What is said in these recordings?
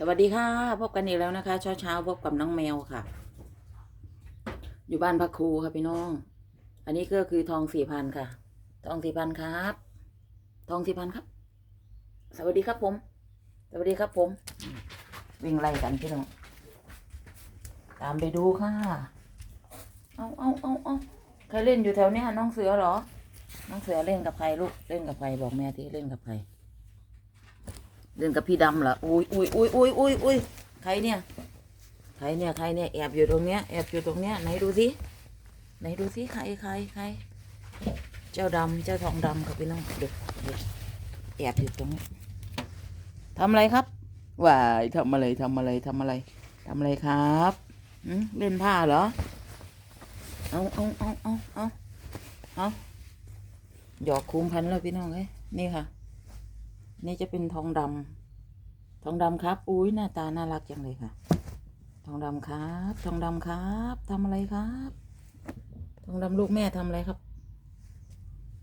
สวัสดีค่ะพบกันอีกแล้วนะคะ เช้าเช้าพบกับน้องแมวค่ะ อยู่บ้านพักครูค่ะพี่น้อง อันนี้ก็คือทองสี่พันค่ะ ทองสี่พันครับ ทองสี่พันครับ สวัสดีครับผม สวัสดีครับผม วิ่งไล่กันพี่น้อง ตามไปดูค่ะ เอาเอาเอาเอาใครเล่นอยู่แถวเนี้ยน้องเสือเหรอ น้องเสือเล่นกับใครลูก เล่นกับใครบอกแม่ที่เล่นกับใคร เล่นกับพี่ดำเหรออุ้ยอุ้ยอุ้ยอุ้ยอุ้ยอุ้ยใครเนี่ย ใครเนี่ย ใครเนี่ย แอบอยู่ตรงเนี้ย แอบอยู่ตรงเนี้ย ไหนดูสิไหนดูสิใครใครใคร เจ้าดำเจ้าทองดำครับพี่น้องเด็กเด็กแอบอยู่ตรงนี้ทำอะไรครับวายทำอะไรทำอะไรทำอะไรทำอะไรครับหืมเล่นผ้าเหรอ เอาเอาเอาเอาเอาเอาหยอกคุ้มพันแล้วพี่น้องเอ้ยนี่ค่ะ นี่จะเป็นทองดำทองดำครับ อุ้ยหน้าตาน่ารักจังเลยค่ะ ทองดำครับ ทองดำครับทำอะไรครับ ทองดำลูกแม่ทำอะไรครับ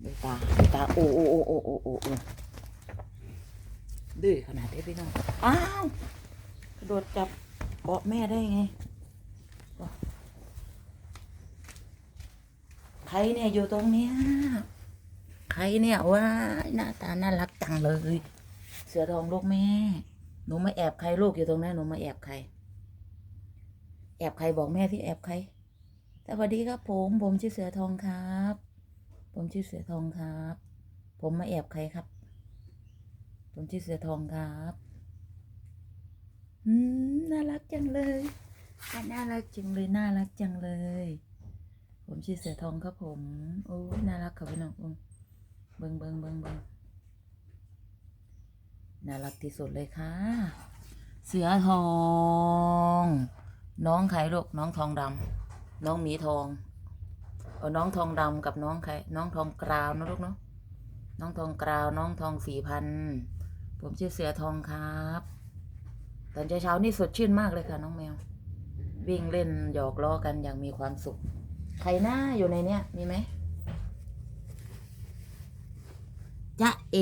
ดูตาดูตาโอ้โอ้โอ้โอ้โอ้โอ้ดื้อขนาดนี้พี่น้องอ้าวกระโดดจับเบาะแม่ได้ไงใครเนี่ยอยู่ตรงเนี้ย ใครเนี่ยว่าหน้าตาน่ารักจังเลย เสือทองลูกแม่ หนูมาแอบใครลูกอยู่ตรงนั้นหนูมาแอบใคร แอบใครบอกแม่ที่แอบใครสวัสดีครับผมผมชื่อเสือทองครับ ผมชื่อเสือทองครับ ผมมาแอบใครครับ ผมชื่อเสือทองครับอืมน่ารักจังเลยน่ารักจังเลยน่ารักจังเลย ผมชื่อเสือทองครับผมโอ้ยน่ารักครับพี่น้องอ บิงเบิงเบิงเบิงน่ารักที่สุดเลยค่ะ เสือทอง น้องใครลูกน้องทองดำน้องหมีทองเอาน้องทองดำกับน้องใครน้องทองกราวนะลูกเนาะน้องทองกราว น้องทองสี่พันผมชื่อเสือทองครับตอนเช้าๆนี่สดชื่นมากเลยค่ะ น้องแมว วิ่งเล่นหยอกล้อกันอย่างมีความสุข ใครหน้าอยู่ในเนี้ยมีไหม จ๊ะเอ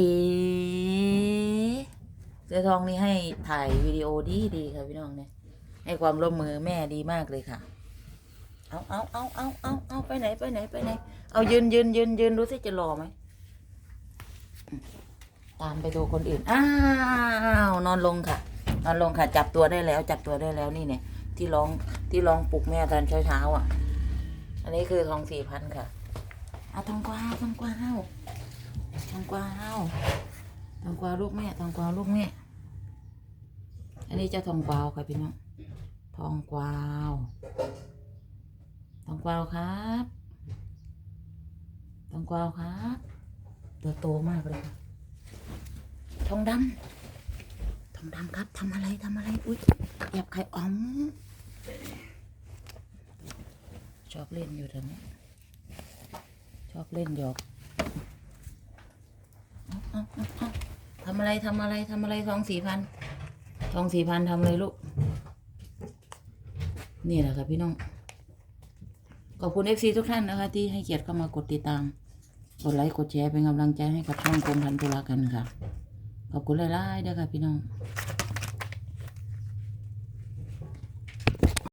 เสือทองนี่ให้ถ่ายวิดีโอดีดีค่ะพี่น้องเนี่ยให้ความร่วมมือแม่ดีมากเลยค่ะ เอาเอาเอาเอาเอาเอาไปไหนไปไหนไปไหน เอายืนยืนยืนยืนดูสิจะรอไหมตามไปดูคนอื่น อ้าว นอนลงค่ะ นอนลงค่ะ จับตัวได้แล้ว จับตัวได้แล้วนี่เนี่ย ที่ร้องที่ร้องปลุกแม่ตอนเช้าเช้าอะ อันนี้คือทองสี่พันค่ะ เอาทองกวาวทองกวาว ทองกวาวทองกวาวลูกแม่ทองกวาวลูกแม่ อันนี้เจะทองกวาวค่ะพี่น้อง ทองกวาว ทองกวาวครับ ทองกวาวครับ ตัวโตมากเลยค่ะทองดำทองดำครับทำอะไรทำอะไร อุ้ยแอบไข่อ๋อมชอบเล่นอยู่ทางนี้ชอบเล่นหยอก เอาเอาเอาทำอะไรทำอะไรทำอะไรทองสี่พันทองสี่พันทำอะไรลูก นี่แหละค่ะพี่น้อง ขอบคุณเอฟซีทุกท่านนะคะ ที่ให้เกียรติเข้ามากดติดตาม กดไลค์กดแชร์เป็นกำลังใจให้กับช่องกรมพันธุระกันค่ะ ขอบคุณหลายๆด้วยค่ะพี่น้อง